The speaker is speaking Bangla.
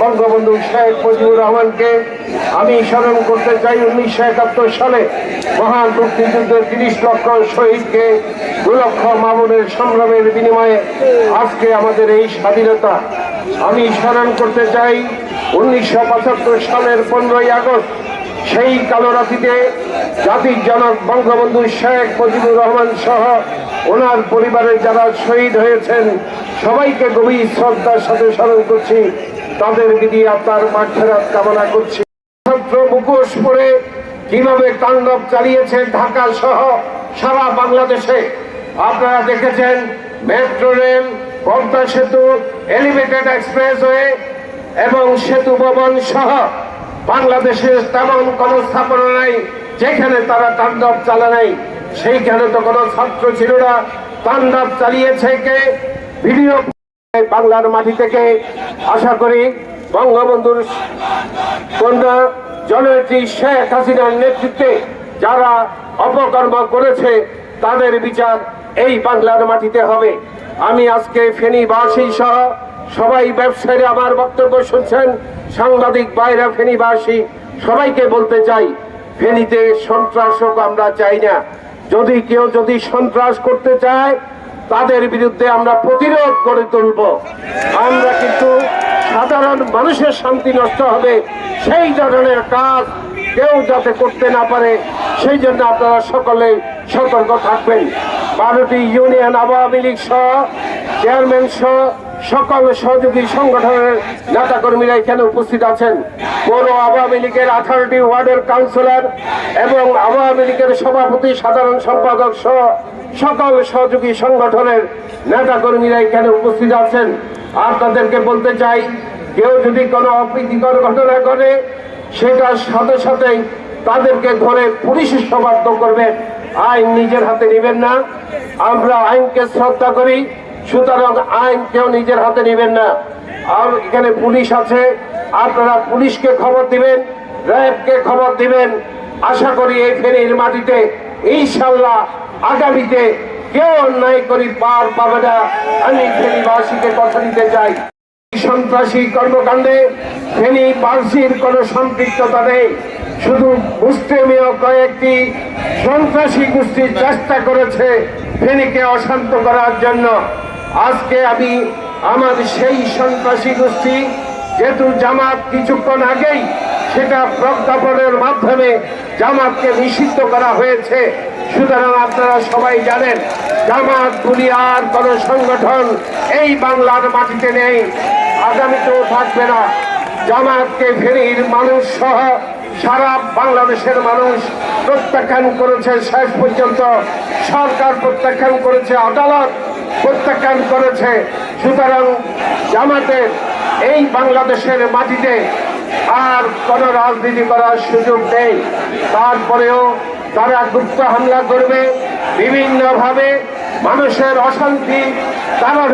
বঙ্গবন্ধু শেখ মুজিবুর রহমানকে আমি স্মরণ করতে চাই উনিশশো একাত্তর সালে মহান মুক্তিযুদ্ধের তিরিশ লক্ষ শহীদকে দু লক্ষ মামুনের সংগ্রামের বিনিময়ে আজকে আমাদের এই স্বাধীনতা। আমি স্মরণ করতে চাই উনিশশো পঁচাত্তর সালের পনেরোই আগস্ট সেই কালো রাতিতে জাতির জনক বঙ্গবন্ধু শেখ মুজিবুর রহমান সহ ওনার পরিবারের যারা শহীদ হয়েছেন, সবাইকে গভীর শ্রদ্ধার সাথে স্মরণ করছি। তাদের দিয়ে আপনার মাঠেরাত কামনা করছি। মুখোশ পরে কীভাবে তাণ্ডব চালিয়েছে ঢাকা সহ সারা বাংলাদেশে? আপনারা দেখেছেন মেট্রো রেল, পদ্মা সেতু, এলিভেটেড এক্সপ্রেসওয়ে এবং সেতু ভবন সহ বাংলাদেশে তেমন কোন স্থাপনা নাই, যেখানে তারা তাণ্ডব চালা নাই। সেইখানে তো কোনো ছাত্র ছিল না। তাণ্ডব চালিয়েছে কে? ভিডিও বাংলার মাটি থেকে। আশা করি বঙ্গবন্ধুর কন্যা জননেত্রী শেখ হাসিনার নেতৃত্বে যারা অপকর্ম করেছে, তাদের বিচার এই বাংলার মাটিতে হবে। আমি আজকে ফেনীবাসী সহ সবাই ব্যবসায়ীরা আমার বক্তব্য শুনছেন। সাংবাদিক বাইরা ফেনীবাসী, সবাইকে বলতে চাই, ফেনীতে সন্ত্রাস হোক আমরা চাই না। যদি কেউ যদি সন্ত্রাস করতে চায়, তাদের বিরুদ্ধে আমরা প্রতিরোধ গড়ে তুলব। আমরা কিন্তু সাধারণ মানুষের শান্তি নষ্ট হবে, সেই ধরনের কাজ কেউ যাতে করতে না পারে, সেই জন্য আপনারা সকলে সতর্ক থাকবেন। বারোটি ইউনিয়ন আওয়ামী লীগ সহ, চেয়ারম্যান সহ সকল সহযোগী সংগঠনের নেতা কর্মীরা এখানে উপস্থিত আছেন। পৌর আওয়ামী লীগের আঠারোটি ওয়ার্ডের কাউন্সিলর এবং আওয়ামী লীগের সভাপতি, সাধারণ সম্পাদক সহ সকল সহযোগী সংগঠনের নেতা কর্মীরা এখানে উপস্থিত আছেন। আর তাদেরকে বলতে চাই, কেউ যদি কোনো অপ্রীতিকর ঘটনা করে সেটার সাথে সাথেই তাদেরকে ধরে পুলিশের সমাপ্ত করবেন। আইন নিজের হাতে নেবেন না। আমরা আইনকে শ্রদ্ধা করি। সুতরাং আইন কেউ নিজের হাতে নেবেন না। আর এখানে পুলিশ আছে, আপনারা পুলিশকে খবর দিবেন, র্যাবকে খবর দিবেন। আশা করি এই ফেনীর মাটিতে ইনশাল্লাহ আগামীতে কেউ অন্যায় করি পার পাবে না। আমি ফেনীবাসীকে কথা দিতে চাই। সন্ত্রাসী কর্মকাণ্ডে ফেনী পার্সির কোনো সম্পৃক্ততা নেই। শুধু মুসলিমীয় কয়েকটি সন্ত্রাসী গোষ্ঠীর চেষ্টা করেছে ফেনীকে অশান্ত করার জন্য। আজকে আমি আমার সেই সন্ত্রাসী গোষ্ঠী, যেহেতু জামাত কিছুক্ষণ আগেই সেটা প্রজ্ঞাপনের মাধ্যমে জামাতকে নিষিদ্ধ করা হয়েছে। সুতরাং আপনারা সবাই জানেন, জামাত বলি আর কোন সংগঠন এই বাংলার মাটিতে নেই। আগামীতেও থাকবে না। জামাতকে ফেনীর মানুষ সহ সারা বাংলাদেশের মানুষ প্রত্যাখ্যান করেছে শেষ পর্যন্ত। সরকার প্রত্যাখ্যান করেছে আদালত। প্রত্যাখ্যান করেছে। সুতরাং জামাতের এই বাংলাদেশের মাটিতে আর কোন রাজনীতি করার সুযোগ নেই। তারপরেও তারা গুপ্ত হামলা করবে, বিভিন্নভাবে মানুষের অশান্তি তারা